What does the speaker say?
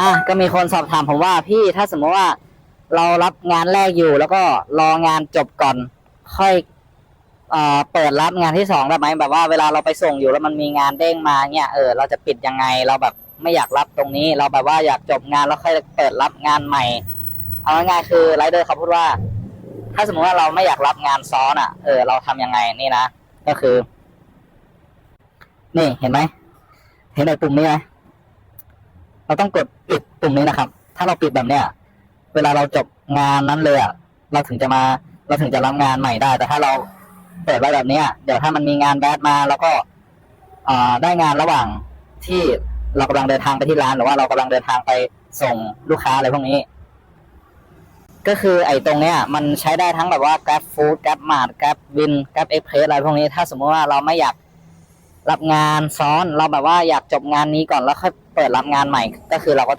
อะก็มีคนสอบถามผมว่าพี่ถ้าสมมติว่าเรารับงานแรกอยู่ แล้วก็รองานจบก่อน ค่อยเอ่อเปิดรับงานที่สองได้ไหมแบบว่าเวลาเราไปส่งอยู่แล้วมันมีงานเด้งมาเนี่ยเออเราจะปิดยังไงเราแบบไม่อยากรับตรงนี้ เราแบบว่าอยากจบงานแล้วค่อยเปิดรับงานใหม่ เอาง่ายๆคือไรเดอร์เขาพูดว่า ถ้าสมมติว่าเราไม่อยากรับงานซ้อนอะ เออ เราทำยังไงนี่นะก็คือ นี่เห็นไหมเห็นไอ้ปุ่มนี้ไหม เราต้องกดปิดปุ่มนี้นะครับ ถ้าเราปิดแบบเนี้ย เวลาเราจบงานนั้นเลยอะเราถึงจะมา เราถึงจะรับงานใหม่ได้ แต่ถ้าเราเปิดไว้แบบเนี้ย เดี๋ยวถ้ามันมีงานแบดมา แล้วก็ได้งานระหว่างที่เรากำลังเดินทางไปที่ร้าน หรือว่าเรากำลังเดินทางไปส่งลูกค้าอะไรพวกนี้ ก็คือไอ้ตรงเนี้ย มันใช้ได้ทั้งแบบว่า Grab Food Grab Mart Grab Win Grab Express อะไรพวกนี้ ถ้าสมมติว่าเราไม่อยาก รับงานซ้อนเราแบบว่าอยากจบงานนี้ก่อนแล้วค่อยเปิดรับงานใหม่ก็คือเราก็